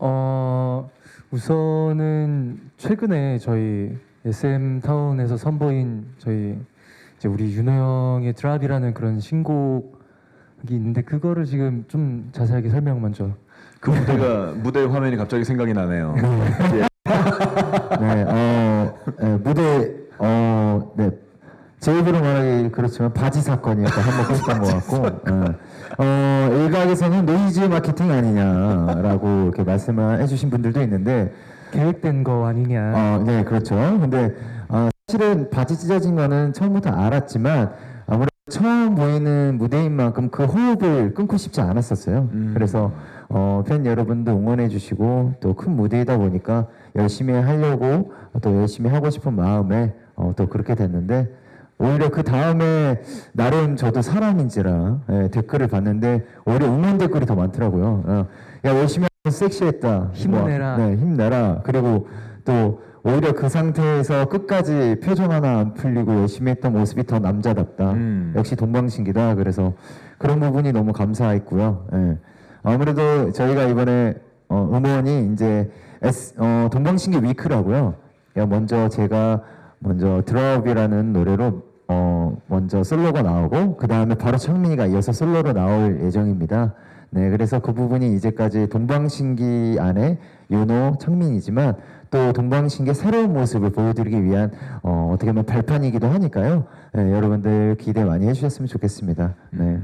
어 우선은 최근에 저희 SM 타운에서 선보인 저희 이제 우리 윤호 형의 드랍이라는 그런 신곡이 있는데 그거를 지금 좀 자세하게 설명 먼저. 그 무대가 무대 화면이 갑자기 생각이 나네요. 예. 네, 어, 네, 무대, 어, 네. 제 입으로 말하기 그렇지만 바지 사건이 약간 한번 컸던 것 같고, 어, 어, 일각에서는 노이즈 마케팅 아니냐라고 이렇게 말씀을 해주신 분들도 있는데, 계획된 거 아니냐. 어, 네, 그렇죠. 근데 어, 사실은 바지 찢어진 거는 처음부터 알았지만 아무래도 처음 보이는 무대인 만큼 그 호흡을 끊고 싶지 않았었어요. 음. 그래서 어, 팬 여러분도 응원해 주시고 또 큰 무대이다 보니까 열심히 하려고 또 열심히 하고 싶은 마음에 어, 또 그렇게 됐는데 오히려 그 다음에 나름 저도 사람인지라 예, 댓글을 봤는데 오히려 응원 댓글이 더 많더라고요. 어, 야 열심히 하면 섹시했다. 힘내라. 뭐, 네, 힘내라. 그리고 또 오히려 그 상태에서 끝까지 표정 하나 안 풀리고 열심히 했던 모습이 더 남자답다. 음. 역시 동방신기다. 그래서 그런 부분이 너무 감사했고요. 예. 아무래도 저희가 이번에 어, 음원이 이제 S, 어, 동방신기 위크라고요. 야, 먼저 제가 먼저 드롭이라는 노래로 어, 먼저 솔로가 나오고 그 다음에 바로 창민이가 이어서 솔로로 나올 예정입니다. 네, 그래서 그 부분이 이제까지 동방신기 안에 윤호, 창민이지만 또 동방신기의 새로운 모습을 보여드리기 위한 어, 어떻게 보면 발판이기도 하니까요. 네, 여러분들 기대 많이 해주셨으면 좋겠습니다. 네.